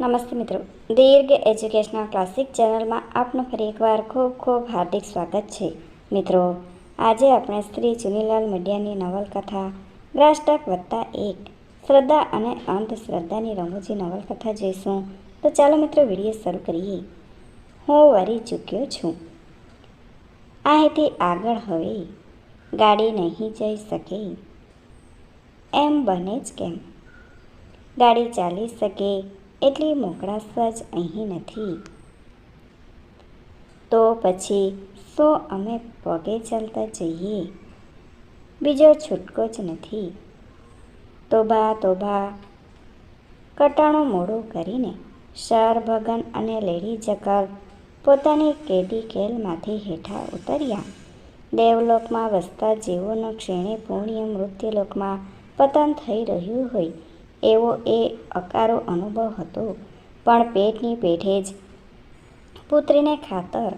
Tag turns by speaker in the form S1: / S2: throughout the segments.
S1: નમસ્તે મિત્રો. દીર્ઘ educational classic ચેનલમાં આપનું ફરી એકવાર ખૂબ ખૂબ હાર્દિક સ્વાગત છે. મિત્રો, આજે આપણે શ્રી ચુનીલાલ મીડિયાની નવલકથા ગ્રાષ્ટક વત્તા એક, શ્રદ્ધા અને અંધશ્રદ્ધાની રમૂજી નવલકથા જોઈશું. તો ચાલો મિત્રો વીડિયો શરૂ કરીએ. હું વરી ચૂક્યો છું. અહીંથી આગળ હવે. ગાડી નહીં જઈ શકે. એમ બને જ કેમ? ગાડી ચાલી શકે. એટલી મોકળાશ જ અહીં નથી. તો પછી શું અમે પગે ચાલતા જઈએ. બીજો છૂટકો જ નથી. તોબા તોબા કટાણું મોડું કરીને શર ભગન અને લેડી જકલ પોતાની કેદી કેલમાંથી હેઠા ઉતર્યા. દેવલોકમાં વસતા જીવોનો ક્ષેણે પુણ્ય મૃત્યુલોકમાં પતન થઈ રહ્યું હોય એવો એ અકારો અનુભવ હતો. પણ પેટની પેઠે જ પુત્રીને ખાતર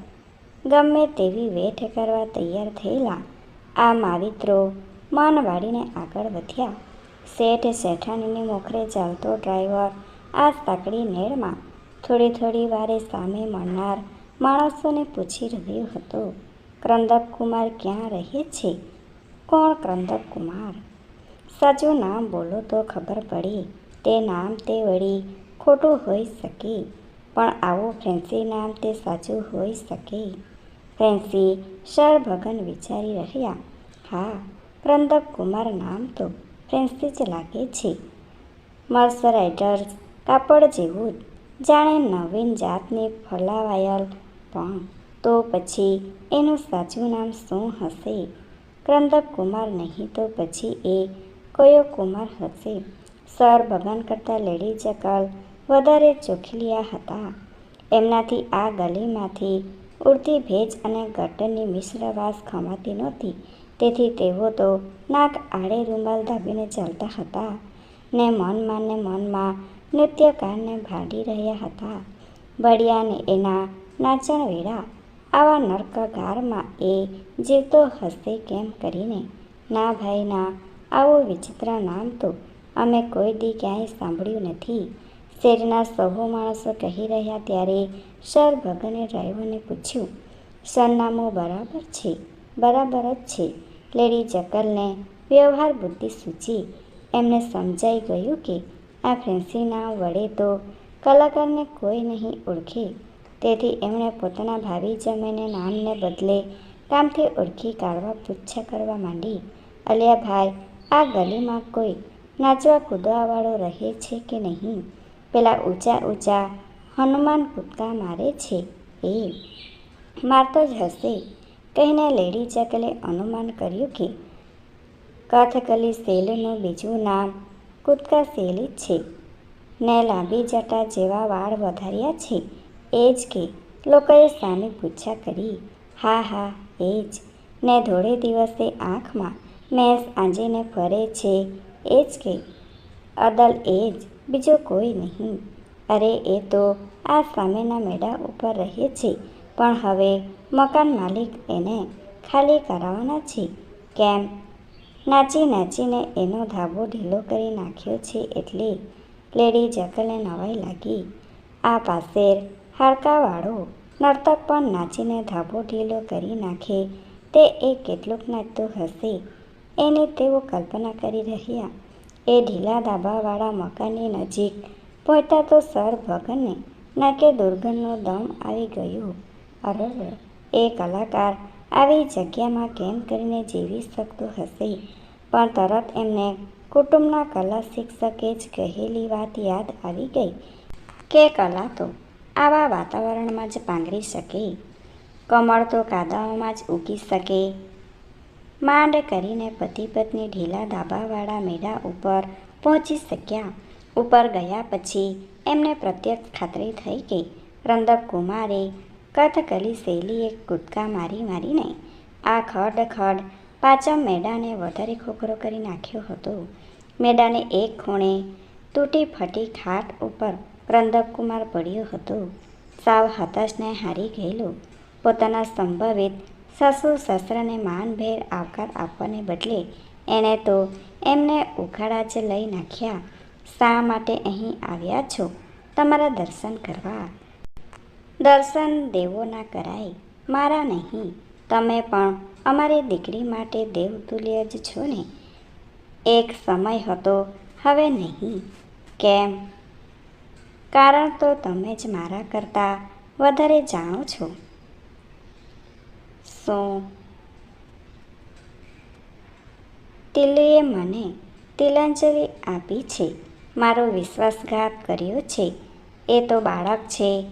S1: ગમે તેવી વેઠ કરવા તૈયાર થયેલા આ માવિત્રો મન વાળીને આગળ વધ્યા. શેઠ શેઠાણીની મોખરે ચાલતો ડ્રાઈવર આ સાંકડી નેળમાં થોડી થોડી વારે સામે મળનાર માણસોને પૂછી રહ્યો હતો ક્રંદક કુમાર ક્યાં રહે છે? કોણ ક્રંદક કુમાર સાચું નામ બોલો તો ખબર પડી. તે નામ તે વળી ખોટું હોઈ શકે, પણ આવું ફ્રેન્સી નામ તે સાચું હોઈ શકે. ફ્રેન્સી શરભગન વિચારી રહ્યા, હા ક્રંદક કુમાર નામ તો ફ્રેન્સી જ લાગે છે. મર્સરાઇડર્સ કાપડ જેવું જ, જાણે નવીન જાતની ફલાવાયેલ પણ. તો પછી એનું સાચું નામ શું હશે? કુમાર નહીં તો પછી એ કયો કુમાર હશે સર ભગન કરતાં લેડી ચકલ વધારે ચોખીલિયા હતા. એમનાથી આ ગલીમાંથી ઉડતી ભેજ અને ગટરની મિશ્ર વાસ ખમાતી નહોતી. તેથી તેઓ તો નાક આડે રૂમાલ દાબીને ચાલતા હતા ને મનમાં ને મનમાં નૃત્યકારને ભાડી રહ્યા હતા. બળિયાને એના નાચણ વેળા આવા નરકગારમાં એ જીવતો હશે કેમ કરીને? ના ભાઈ ના આવું વિચિત્ર નામ તો અમે કોઈ દી ક્યાંય સાંભળ્યું નથી. શેરના સહુ માણસો કહી રહ્યા ત્યારે સર ભગને ડ્રાઈવરને પૂછ્યું સરનામું બરાબર છે? બરાબર જ છે. લેડી જકલને વ્યવહાર બુદ્ધિ સૂચી. એમને સમજાઈ ગયું કે આ ફેન્સી નામ વડે તો કલાકારને કોઈ નહીં ઓળખે. તેથી એમણે પોતાના ભાવિ જમીને નામને બદલે કામથી ઓળખી કાઢવા પૂછા કરવા માંડી. અલિયાભાઈ આ ગલીમાં કોઈ નાચવા કૂદવાવાળો રહે છે કે નહીં? પેલા ઊંચા ઊંચા, હનુમાન કૂદકા મારે છે એ. મારતો જ હશે. કહીને લેડી ચકલે અનુમાન કર્યું કે કથકલી શૈલીનું બીજું નામ કૂદકા જ છે. ને લાંબી જટા જેવા વાળ વધાર્યા છે. એ જ કે લોકોએ સામે પૂછા કરી, હા હા, એ જ. ને ધોળે દિવસે આંખમાં મેસ આંજીને ફરે છે. એ જ કે, અદલ એ જ, બીજો કોઈ નહીં. અરે, એ તો આ સામેના મેળા ઉપર રહે છે. પણ હવે મકાન માલિક એને ખાલી કરાવવાના છે. કેમ? નાચી નાચીને એનો ધાબો ઢીલો કરી નાખ્યો છે એટલે લેડી જકલને નવાઈ લાગી. આ પાસેર હાડકાવાળો નર્તક પણ નાચીને ધાબો ઢીલો કરી નાખે. તે એ કેટલુંક નાચતું હશે. એની તેઓ કલ્પના કરી રહ્યા. એ ઢીલા ધાબાવાળા મકાનની નજીક પહોંચતા તો સર ભગનને નાકે દુર્ગંધનો દમ આવી ગયો. અરે એ કલાકાર આવી જગ્યામાં કેમ કરીને જીવી શકતો હશે? પણ તરત એમને કુટુંબના કલા શિક્ષકે જ કહેલી વાત યાદ આવી ગઈ કે કલા તો આવા વાતાવરણમાં જ પાંગરી શકે. કમળ તો કાદાઓમાં જ ઉગી શકે. માંડ કરીને પતિ પત્ની ઢીલા ધાબાવાળા મેળા ઉપર પહોંચી શક્યા. ઉપર ગયા પછી એમને પ્રત્યક્ષ ખાતરી થઈ કે રંદક કુમારે કથકલી શૈલીએ કૂદકા મારી મારીને આ ખડ ખડ પાચમ મેડાને વધારે ખોખરો કરી નાખ્યો હતો. મેડાને એક ખૂણે તૂટી ફટી ખાટ ઉપર ક્રંદક પડ્યો હતો. સાવ હતાશને હારી ગયેલો. પોતાના સંભવિત સાસુ સસરાને માનભેર આવકાર આપવાને બદલે એણે તો એમને ઉઘાડા જ લઈ નાખ્યા. શા માટે અહીં આવ્યા છો? તમારા દર્શન કરવા. દર્શન દેવોના કરાય, મારા નહીં. તમે પણ અમારી દીકરી માટે દેવતુલ્ય જ છો ને. એક સમય હતો, હવે નહીં. કેમ? કારણ તો તમે જ મારા કરતાં વધારે જાણો છો. શું તિલુએ મને તિલાંજલિ આપી છે. મારો વિશ્વાસઘાત કર્યો છે. એ તો બાળક છે.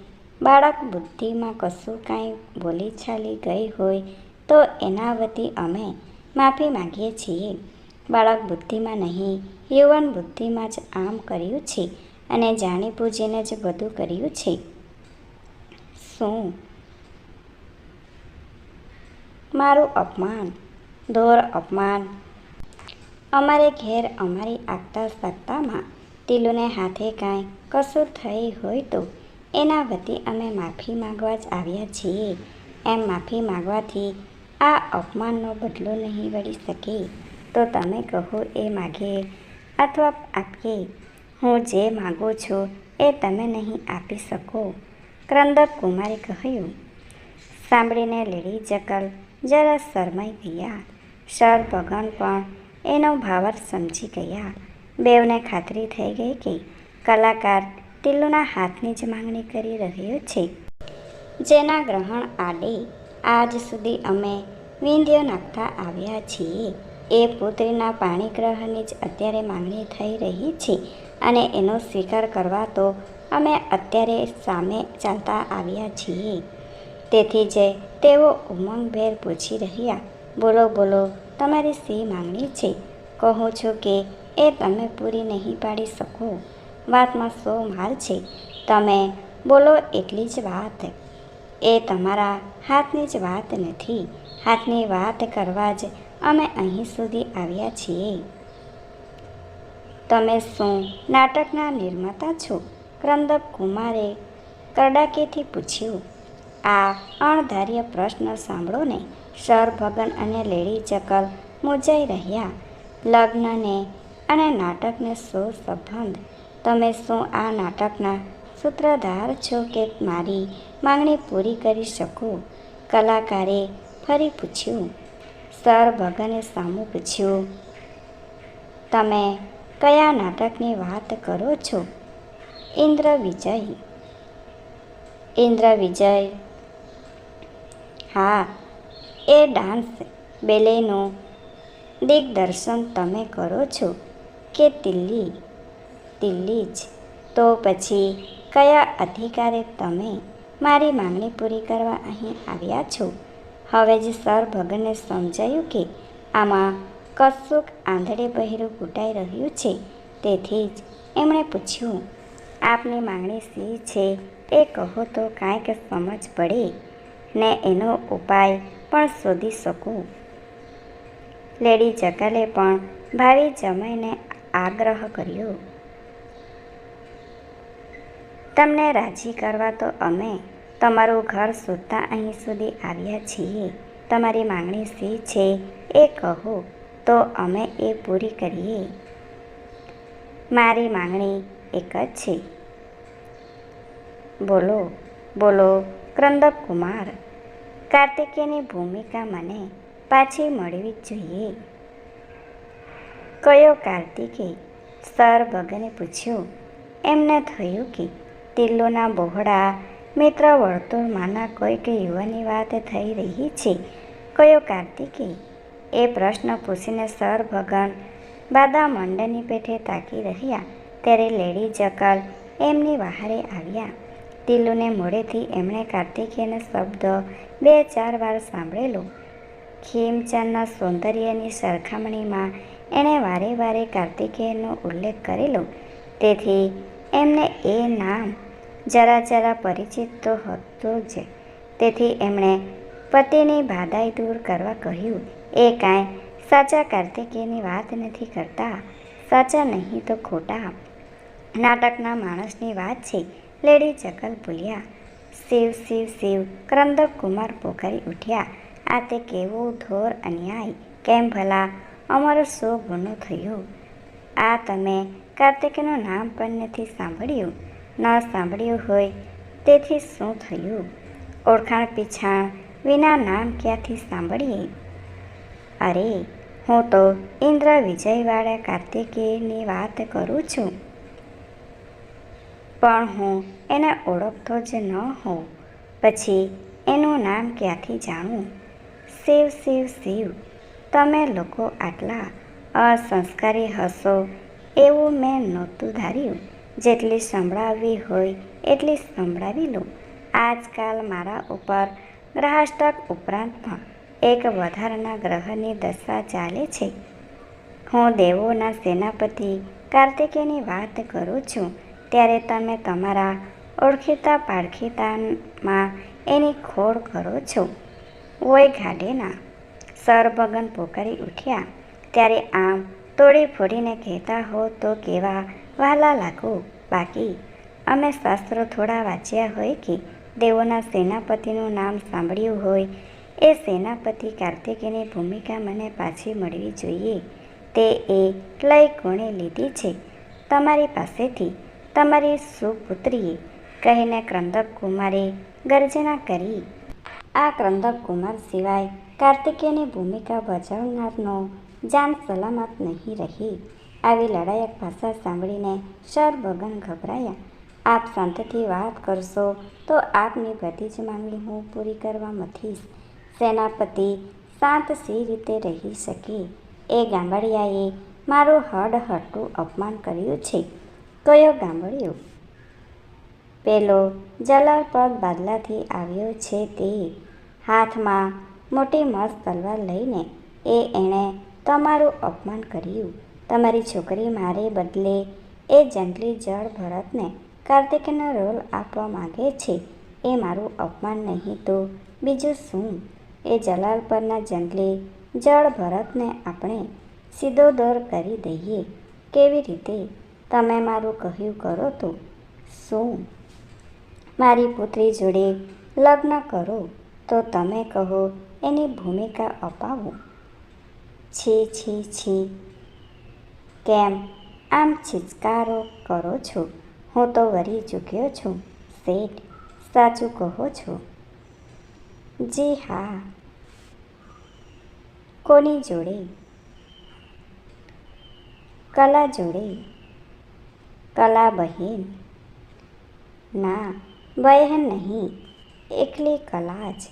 S1: બાળક બુદ્ધિમાં કશું કાંઈ બોલી ચાલી ગઈ હોય તો એના વતી અમે માફી માગીએ છીએ. બાળક બુદ્ધિમાં નહીં, યુવાન બુદ્ધિમાં જ આમ કર્યું છે અને જાણી બૂજીને જ બધું કર્યું છે. શું મારું અપમાન. ધોર અપમાન. અમારે ઘેર અમારી આગતા સત્તામાં તિલુને હાથે કાંઈ કશું થઈ હોય તો એના વતી અમે માફી માગવા જ આવ્યા છીએ. એમ માફી માગવાથી આ અપમાનનો બદલો નહીં વળી શકે. તો તમે કહો એ માગે અથવા આપીએ હું જે માગું છું એ તમે નહીં આપી શકો. ક્રંદક કુમારે કહ્યું, સાંભળીને લેડી જકલ જરા શરમાઈ ગયા. સર ભગન પણ એનો ભાવાર્થ સમજી ગયા. બેવને ખાતરી થઈ ગઈ કે કલાકાર ટીલુના હાથની જ માંગણી કરી રહ્યો છે. જેના ગ્રહણ આડે આજ સુધી અમે વિંધ્યો નાખતા આવ્યા છીએ. એ પુત્રીના પાણીગ્રહની જ અત્યારે માંગણી થઈ રહી છે અને એનો સ્વીકાર કરવા તો અમે અત્યારે સામે ચાલતા આવ્યા છીએ. તેથી જે તેઓ ઉમંગભેર પૂછી રહ્યા, બોલો બોલો, તમારી શી માંગણી છે. કહો છો કે એ તમે પૂરી નહીં પાડી શકો. વાતમાં સો માલ છે. તમે બોલો એટલી જ વાત. એ તમારા હાથની જ વાત નથી. હાથની વાત કરવા જ અમે અહીં સુધી આવ્યા છીએ. તમે શું નાટકના નિર્માતા છો? ક્રમદપ કુમારે કરડાકેથી પૂછ્યું. આ અણધાર્ય પ્રશ્ન સાંભળોને સર ભગન અને લેડી ચકલ મૂંઝાઈ રહ્યા. લગ્નને અને નાટકને શું સંબંધ? તમે શું આ નાટકના સૂત્રધાર છો કે મારી માંગણી પૂરી કરી શકો? કલાકારે ફરી પૂછ્યું. સર ભગને સામું પૂછ્યું, તમે કયા નાટકની વાત કરો છો? ઇન્દ્ર વિજય ઇન્દ્ર વિજય હા, એ ડાન્સ, બેલેનું દિગ્દર્શન તમે કરો છો કે દિલ્હી? દિલ્હી જ. તો પછી કયા અધિકારે તમે મારી માંગણી પૂરી કરવા અહીં આવ્યા છો? હવે જ સર ભગને સમજાયું કે આમાં કશુંક આંધળે બહેરું ઘૂંટાઈ રહ્યું છે. તેથી જ એમણે પૂછ્યું, આપની માંગણી શી છે? એ કહો તો કાંઈક સમજ પડે. ને એનો ઉપાય પણ શોધી શકું. લેડી જકાલે પણ ભાવિ જમાઈને આગ્રહ કર્યો. તમને રાજી કરવા તો અમે તમારું ઘર શોધતા અહીં સુધી આવ્યા છીએ. તમારી માંગણી શી છે એ કહો, તો અમે એ પૂરી કરીએ. મારી માંગણી એક જ છે. બોલો બોલો ક્રંદક કુમાર કાર્તિકેયની ભૂમિકા મને પાછી મળવી જ જોઈએ. કયો કાર્તિકે સર ભગને પૂછ્યું, એમને થયું કે તિલ્લોના બહોળા મિત્ર વર્તુળમાંના કોઈક યુવાની વાત થઈ રહી છે. કયો કાર્તિકે એ પ્રશ્ન પૂછીને સર ભગન બાદા મંડળની પેઠે તાકી રહ્યા, ત્યારે લેડી જકલ એમની બહારે આવ્યા. તિલ્લુને મોડેથી એમણે કાર્તિકેયનો શબ્દ બે ચાર વાર સાંભળેલો. ખીમચંદના સૌંદર્યની સરખામણીમાં એણે વારે વારે કાર્તિકેયનો ઉલ્લેખ કરેલો. તેથી એમને એ નામ જરા જરા પરિચિત તો હતું જ. તેથી એમણે પતિની બાધાઈ દૂર કરવા કહ્યું, એ કાંઈ સાચા કાર્તિકેયની વાત નથી કરતા. સાચા નહીં તો ખોટા. નાટકના માણસની વાત છે. લેડી ચકલ બોલ્યા શિવ શિવ શિવ, ક્રંદક કુમાર પોખરી ઉઠ્યા. આ તે કેવો ધોર અન્યાય. કેમ ભલા? અમારો શો ગુનો થયો. આ તમે કાર્તિકનું નામ પણ નથી સાંભળ્યું. ન સાંભળ્યું હોય તેથી શું થયું? ઓળખાણ પીછાણ વિના નામ ક્યાંથી સાંભળીએ? અરે, હું તો ઇન્દ્ર વિજયવાળા કાર્તિકેયની વાત કરું છું. પણ હું એને ઓળખતો જ ન હોઉં. પછી એનું નામ ક્યાંથી જાણું શિવ શિવ શિવ, તમે લોકો આટલા અસંસ્કારી હશો એવું મેં નહોતું ધાર્યું. જેટલી સંભળાવવી હોય એટલી સંભળાવી લો આજકાલ મારા ઉપર ગ્રહાષ્ટક ઉપરાંત પણ એક વધારાના ગ્રહની દશા ચાલે છે. હું દેવોના સેનાપતિ કાર્તિકેયની વાત કરું છું. ત્યારે તમે તમારા ઓળખીતા પાળખીતામાં એની ખોળ કરો છો. ઓય ગાડેના સરભગન પોકારી ઉઠ્યા. ત્યારે આમ તોડી ફોડીને કહેતા હો તો કેવા વહાલા લાગો, બાકી અમે શાસ્ત્રો થોડા વાંચ્યા હોય કે દેવોના સેનાપતિનું નામ સાંભળ્યું હોય. એ સેનાપતિ કાર્તિકેયની ભૂમિકા મને પાછી મળવી જોઈએ. તે એ લઈ કોણે લીધી છે. તમારી પાસેથી તમારી સુપુત્રીએ કહીને ક્રંદક કુમારે ગર્જના કરી. આ ક્રંદક કુમાર સિવાય કાર્તિકેયની ભૂમિકા ભજવનારનો જાન સલામત નહીં રહી. આવી લડાયક ભાષા સાંભળીને શરભગન ગભરાયા. આપ શાંતિથી વાત કરશો તો આપની બધી જ માંગણી હું પૂરી કરવા મથીશ. સેનાપતિ શાંત સી રીતે રહી શકે. એ ગાંભડિયાએ મારું હડહટું અપમાન કર્યું છે. કયો ગાંભડિયો પેલો જલાલપદ બાદલાથી આવ્યો છે તે. હાથમાં મોટી મસ્ત તલવાર લઈને એ એણે તમારું અપમાન કર્યું. તમારી છોકરી મારે બદલે એ જંગલી જળ ભરતને કાર્તિકનો રોલ આપવા માગે છે એ મારું અપમાન નહીં તો બીજું શું? એ જલાલ પરના જંગલી જળ ભરતને આપણે સીધો દોર કરી દઈએ. કેવી રીતે? તમે મારું કહ્યું કરો તો શું? મારી પુત્રી જોડે લગ્ન કરો તો તમે કહો એની ભૂમિકા અપાવો. છી છી છી. કેમ? આમ છિચકારો કરો છો? હું તો વરી ચૂક્યો છું. શેઠ, સાચું કહો છો? જી હા. કોની જોડે? કલા જોડે. કલા બહેન ના, બહેન નહીં, એકલી કલા જ.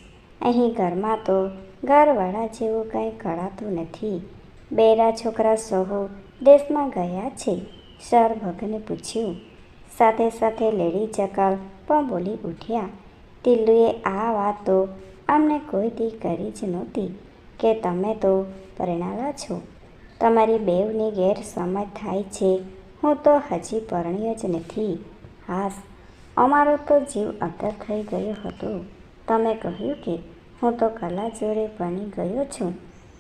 S1: અહીં ઘરમાં તો ઘરવાળા જેવું કંઈ કળાતું નથી. બેરા છોકરા સહુ દેશમાં ગયા છે. સર ભગને પૂછ્યું. સાથે સાથે લેડી ચકલ પણ બોલી ઉઠ્યા. તિલ્લુએ આ વાત તો અમને કોઈ દી કરી જ નહોતી કે તમે તો પરણાલા છો. તમારી બેવની ગેરસમજ થાય છે હું તો હજી પરણ્યો જ નથી. હાસ, અમારો તો જીવ અંતર થઈ ગયો હતો. તમે કહ્યું કે હું તો કલા જોડે ભણી ગયો છું.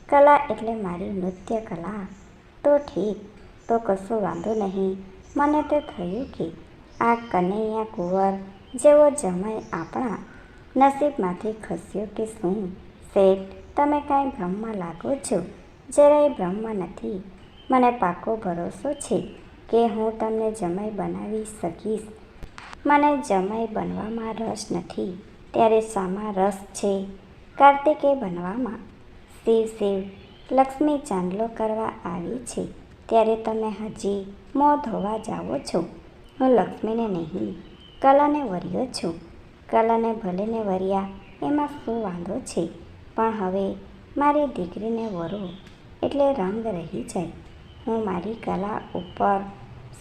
S1: કલા એટલે મારી નૃત્ય કલા. તો ઠીક, તો કશો વાંધો નહીં. મને તે થયું કે આ કનૈયા કુંવર જેવો જમાઈ આપણા નસીબમાંથી ખસ્યો કે શું? શેઠ, તમે કાંઈ ભ્રમમાં લાગો છો? જરાય ભ્રમમાં નથી. મને પાકો ભરોસો છે. કે હું તમને જમાઈ બનાવી શકીશ. મને જમાઈ બનવામાં રસ નથી. ત્યારે શામાં રસ છે. કાર્તિકે બનવામાં શિવ શિવ, લક્ષ્મી ચાંદલો કરવા આવી છે. ત્યારે તમે હજી મોં ધોવા જાઓ છો. હું લક્ષ્મીને નહીં, કલાને વર્યો છું. કલાને ભલેને વર્યા, એમાં શું વાંધો છે? પણ હવે મારી દીકરીને વરો, એટલે રંગ રહી જાય. હું મારી કલા ઉપર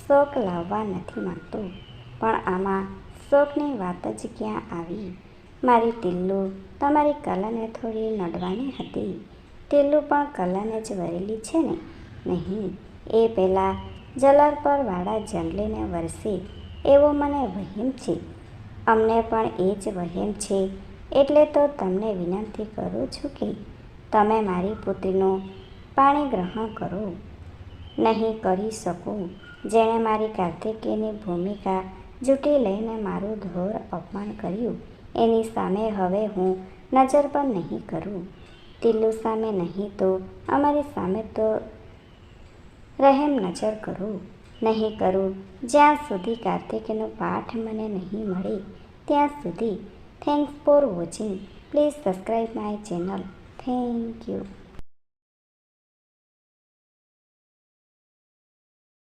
S1: શોક લાવવા નથી માંગતો, પણ આમાં શોકની વાત જ ક્યાં આવી? મારી ટીલ્લુ તમારી કલાને થોડી નડવાની હતી. ટીલ્લુ પણ કલાને જ વરેલી છે ને? નહીં, એ પહેલાં જલાર પર વાળા જંગલીને વરસે એવો મને વહેમ છે. અમને પણ એ જ વહેમ છે, એટલે તો તમને વિનંતી કરું છું કે તમે મારી પુત્રીનું પાણી ગ્રહણ કરો. નહીં કરી શકું. જેણે મારી કાર્તિકેયની ભૂમિકા જૂટી લઈને મારું ઘોર અપમાન કર્યું, એની સામે હવે હું નજર પણ નહીં કરું. તિલ્લુ સામે નહીં તો અમારી સામે તો રહેમ નજર કરું. નહીં કરું. જ્યાં સુધી કાર્તિકેયનો પાઠ મને નહીં મળે, ત્યાં સુધી thanks for watching please subscribe my channel thank you